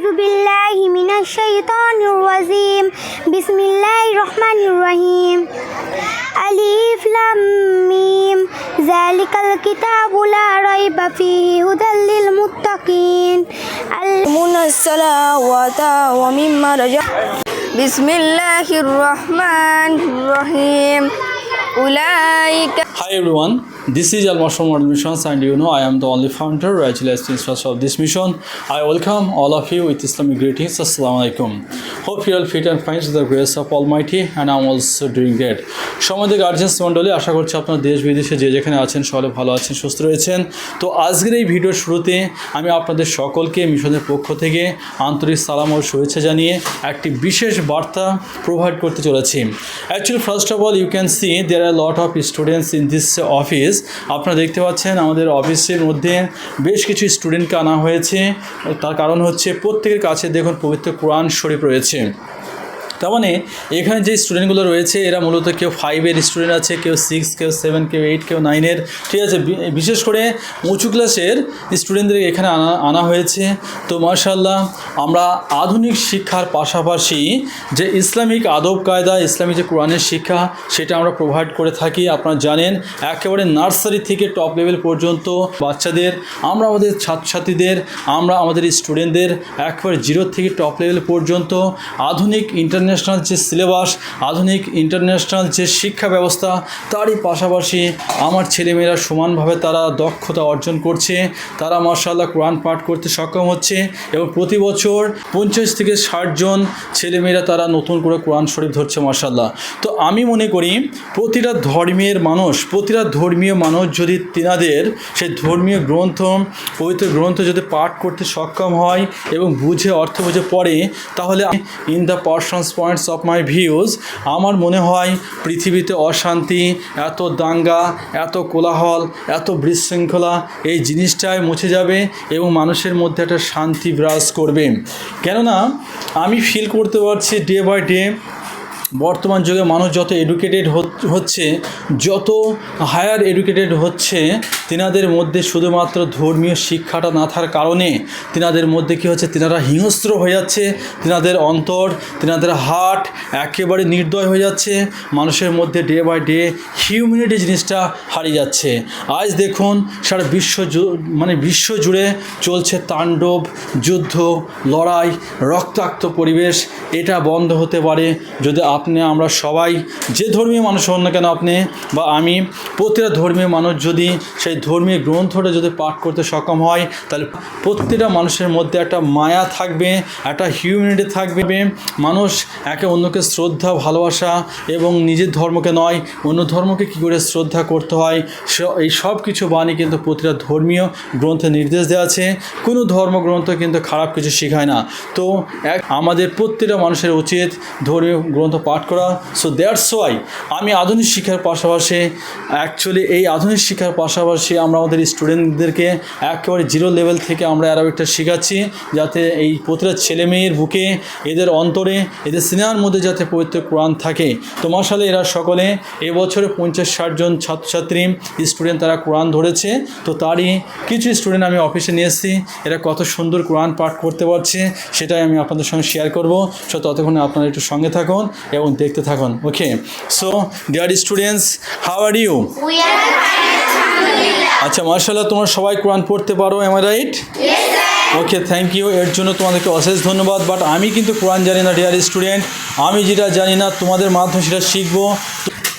أعوذ بالله من الشيطان الرجيم. بسم الله الرحمن الرحيم. ألف لام ميم. ذلك الكتاب لا ريب فيه هدى للمتقين. يقيمون الصلاة ومما رجع. بسم الله الرحمن الرحيم. أولئك Hi everyone, this is Al Mashroom Model Missions and you know I am the only founder, Rachel Institute of this mission. I welcome all of you with Islamic greetings. Assalamu alaikum. Hope you are fit and fine with the grace of Almighty and I am also doing great. সমাজে guardians মণ্ডলী আশা করছি আপনার দেশ বিদেশে যে যেখানে আছেন সকলে ভালো আছেন সুস্থ রয়েছেন তো আজকের এই ভিডিওর শুরুতে আমি আপনাদের সকলকে মিশনের পক্ষ থেকে আন্তরিক সালাম ও শুভেচ্ছা জানিয়ে একটি বিশেষ বার্তা প্রোভাইড করতে চলেছি actually first of all you can see there are lot of students in this office আপনারা দেখতে পাচ্ছেন, আমাদের অফিসের মধ্যে বেশ কিছু স্টুডেন্টকে আনা হয়েছে। তার কারণ হচ্ছে প্রত্যেকের কাছে দেখুন পবিত্র কোরআন শরীফ রয়েছে। তার মানে এখানে যে স্টুডেন্টগুলো রয়েছে, এরা মূলত কেউ ফাইভের স্টুডেন্ট আছে, কেউ সিক্স কেউ সেভেন কেউ এইট কেউ নাইনের ঠিক আছে বিশেষ করে উঁচু ক্লাসের স্টুডেন্টদের এখানে আনা আনা হয়েছে। তো মার্শাল্লাহ আমরা আধুনিক শিক্ষার পাশাপাশি যে ইসলামিক আদব কায়দা, ইসলামিক যে কোরআনের শিক্ষা, সেটা আমরা প্রোভাইড করে থাকি। আপনারা জানেন, একেবারে নার্সারি থেকে টপ লেভেল পর্যন্ত বাচ্চাদের, আমরা আমাদের ছাত্রছাত্রীদের, আমরা আমাদের স্টুডেন্টদের একেবারে জিরো থেকে টপ লেভেল পর্যন্ত আধুনিক ইন্টারন্যাশনাল যে সিলেবাস আধুনিক ইন্টারন্যাশনাল যে শিক্ষা ব্যবস্থা, তারই পাশাপাশি আমার ছেলেমেয়েরা সমানভাবে তারা দক্ষতা অর্জন করছে। তারা মার্শাল্লাহ কোরআন পাঠ করতে সক্ষম হচ্ছে এবং প্রতি বছর পঞ্চাশ থেকে ষাট জন ছেলেমেয়েরা তারা নতুন করে কোরআন শরীফ ধরছে মার্শাল্লাহ তো আমি মনে করি প্রতিটা ধর্মের মানুষ, প্রতিটা ধর্মীয় মানুষ যদি তিনাদের সেই ধর্মীয় গ্রন্থ, পবিত্র গ্রন্থ যদি পাঠ করতে সক্ষম হয় এবং বুঝে, অর্থ বুঝে পড়ে, তাহলে in the persons points of my views আমার মনে হয় পৃথিবীতে অশান্তি, এত দাঙ্গা, এত কোলাহল, এত বিশৃঙ্খলা, এই জিনিসটাই মুছে যাবে এবং মানুষের মধ্যে একটা শান্তি বিরাজ করবে। কেননা আমি ফিল করতে পারছি ডে বাই ডে বর্তমান যুগে মানুষ যত এডুকেটেড হচ্ছে, যত হায়ার এডুকেটেড হচ্ছে, তিনাদের মধ্যে শুধুমাত্র ধর্মীয় শিক্ষাটা না থাকার কারণে তিনাদের মধ্যে কী হচ্ছে, তিনারা হিংস্র হয়ে যাচ্ছে, তিনাদের অন্তর, তিনাদের হার্ট একেবারে নির্দয় হয়ে যাচ্ছে, মানুষের মধ্যে ডে বাই ডে হিউম্যানিটি জিনিসটা হারিয়ে যাচ্ছে। আজ দেখুন, সারা বিশ্ব মানে বিশ্ব জুড়ে চলছে তাণ্ডব, যুদ্ধ, লড়াই, রক্তাক্ত পরিবেশ, এটা বন্ধ হতে পারে, যদি আপনি, আমরা সবাই যে ধর্মীয় মানুষ হন না কেন আপনি বা আমি, প্রতিটা ধর্মীয় মানুষ যদি সেই ধর্মীয় গ্রন্থটা যদি পাঠ করতে সক্ষম হয়, তাহলে প্রত্যেকটা মানুষের মধ্যে একটা মায়া থাকবে, একটা হিউম্যানিটি থাকবে। মানুষ একে অন্যকে শ্রদ্ধা, ভালোবাসা এবং নিজের ধর্মকে নয়, অন্য ধর্মকে কী করে শ্রদ্ধা করতে হয় এই সব কিছু বাণী কিন্তু প্রতিটা ধর্মীয় গ্রন্থে নির্দেশ দেওয়া আছে। কোনো ধর্মগ্রন্থ কিন্তু খারাপ কিছু শেখায় না। তো এক, আমাদের প্রত্যেকটা মানুষের উচিত ধর্মীয় গ্রন্থ পাঠ করা। সো দ্যাটস ওয়াই আমি আধুনিক শিক্ষার পাশাপাশি অ্যাকচুয়ালি এই আধুনিক শিক্ষার পাশাপাশি আমরা আমাদের স্টুডেন্টদেরকে একেবারে জিরো লেভেল থেকে আমরা অ্যারাবিকটা শেখাচ্ছি, যাতে এই প্রতিটা ছেলে মেয়ের বুকে এদের অন্তরে, এদের সিনেমার মধ্যে যাতে পবিত্র কোরআন থাকে। তো মাসালে এরা সকলে এবছরে পঞ্চাশ ষাট জন ছাত্রছাত্রী স্টুডেন্ট তারা কোরআন ধরেছে। তো তারই কিছু স্টুডেন্ট আমি অফিসে নিয়ে এসেছি, এরা কত সুন্দর কোরআন পাঠ করতে পারছে, সেটাই আমি আপনাদের সঙ্গে শেয়ার করব। সো ততক্ষণে আপনারা একটু সঙ্গে থাকুন এবং দেখতে থাকুন। Okay so dear students how are you আচ্ছা মার্শাল্লাহ তোমরা সবাই কোরআন পড়তে পারো am I right okay thank you এর জন্য তোমাদেরকে অশেষ ধন্যবাদ বাট আমি কিন্তু কোরআন জানি না ডিয়ার স্টুডেন্ট আমি যেটা জানি না তোমাদের মাধ্যমে সেটা শিখব।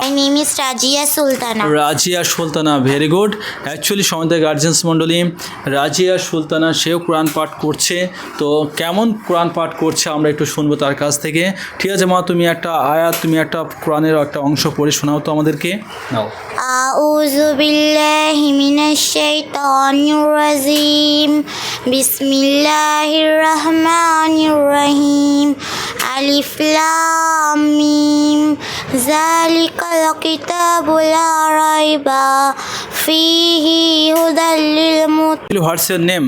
My name is Rajia Sultana. Rajia Sultana very good actually সমাজের গার্জেন্স মণ্ডলী রাজিয়া সুলতানা সেও কোরআন পাঠ করছে তো কেমন কোরআন পাঠ করছে আমরা একটু শুনবো তার কাছ থেকে ঠিক আছে মা তুমি একটা আয়াত তুমি একটা কোরআনের একটা অংশ পড়ে শোনাও তো আমাদেরকে নাও أعوذ بالله من الشيطان الرجيم بسم الله الرحمن الرحيم ألف لام ميم ذلك الكتاب لا ريب فيه هدى للمتقين what's your name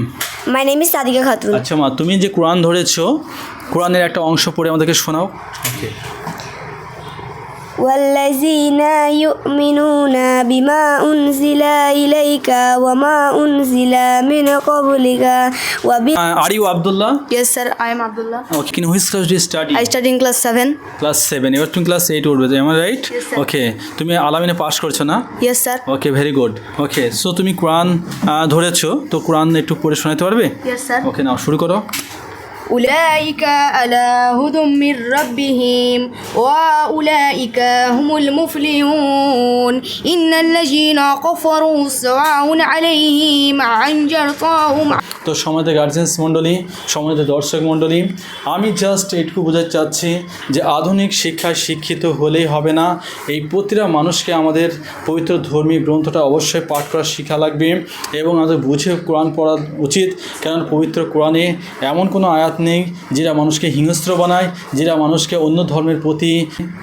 My name is Sadika Khatun. আচ্ছা মা তুমি যে কোরআন ধরেছো কোরআনের একটা অংশ পড়ে আমাদেরকে শোনাও ওকে والذين يؤمنون بما أنزل إليك وما أنزل من قبلك وب are you Abdullah Yes sir, I am Abdullah. Okay in which class do study I study in class 7. Class seven এবার তুমি ক্লাস এইট উঠবে আমার রাইট Yes, sir. ওকে তুমি আলামিনে পাস করছো না Yes sir. Okay very good okay so তুমি কোরআন আহ, ধরেছো তো কোরআন একটু পড়ে শোনাতে পারবে Yes sir. ওকে নাও শুরু করো أولئك على هدى من ربهم وأولئك هم المفلحون إن الذين كفروا سواء عليهم أنذرتهم তো সমাজে গার্জেন্স মণ্ডলী সমাজে দর্শক মণ্ডলী আমি জাস্ট এইটুকু বোঝাতে চাচ্ছি যে আধুনিক শিক্ষায় শিক্ষিত হলেই হবে না এই প্রতিটা মানুষকে আমাদের পবিত্র ধর্মীয় গ্রন্থটা অবশ্যই পাঠ করা শেখা লাগবে এবং আমাদের বুঝে কোরআন পড়া উচিত কারণ পবিত্র কোরআনে এমন কোনো আয়াত নেই, যেটা মানুষকে হিংস্র বানায়, যেটা মানুষকে অন্য ধর্মের প্রতি,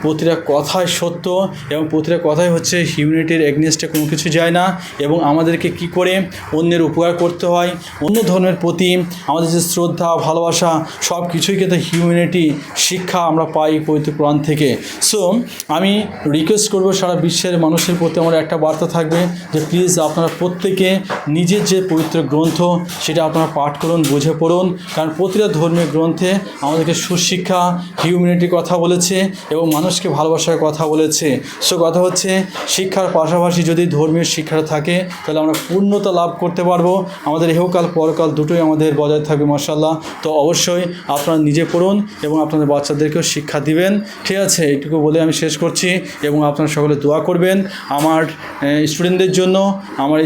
প্রতিটা কথাই সত্য এবং প্রতিটা কথাই হচ্ছে হিউম্যানিটির এগনেস্টে কোনো কিছু যায় না এবং আমাদেরকে কি করে অন্যের উপকার করতে হয়, অন্য ধর্মের প্রতি আমাদের যে শ্রদ্ধা, ভালোবাসা সব কিছুই কিন্তু হিউম্যানিটি শিক্ষা আমরা পাই পবিত্র কোরআন থেকে। সো আমি রিকোয়েস্ট করব সারা বিশ্বের মানুষের প্রতি আমার একটা বার্তা থাকবে যে প্লিজ আপনারা প্রত্যেকে নিজের যে পবিত্র গ্রন্থ, সেটা আপনারা পাঠ করুন, বুঝে পড়ুন, কারণ প্রতিটা ধর্মীয় গ্রন্থে আমাদেরকে সুশিক্ষা হিউম্যানিটির কথা বলেছে এবং মানুষকে ভালোবাসার কথা বলেছে। সো কথা হচ্ছে, শিক্ষার পাশাপাশি যদি ধর্মীয় শিক্ষাটা থাকে, তাহলে আমরা পূর্ণতা লাভ করতে পারব। আমাদের ইহকাল পরকাল দুটোই আমাদের বজায় থাকবে মার্শাল্লাহ তো অবশ্যই আপনারা নিজে পড়ুন এবং আপনাদের বাচ্চাদেরকেও শিক্ষা দিবেন। ঠিক আছে, এইটুকু বলে আমি শেষ করছি এবং আপনারা সকলে দোয়া করবেন। আমার স্টুডেন্টদের জন্য, আমার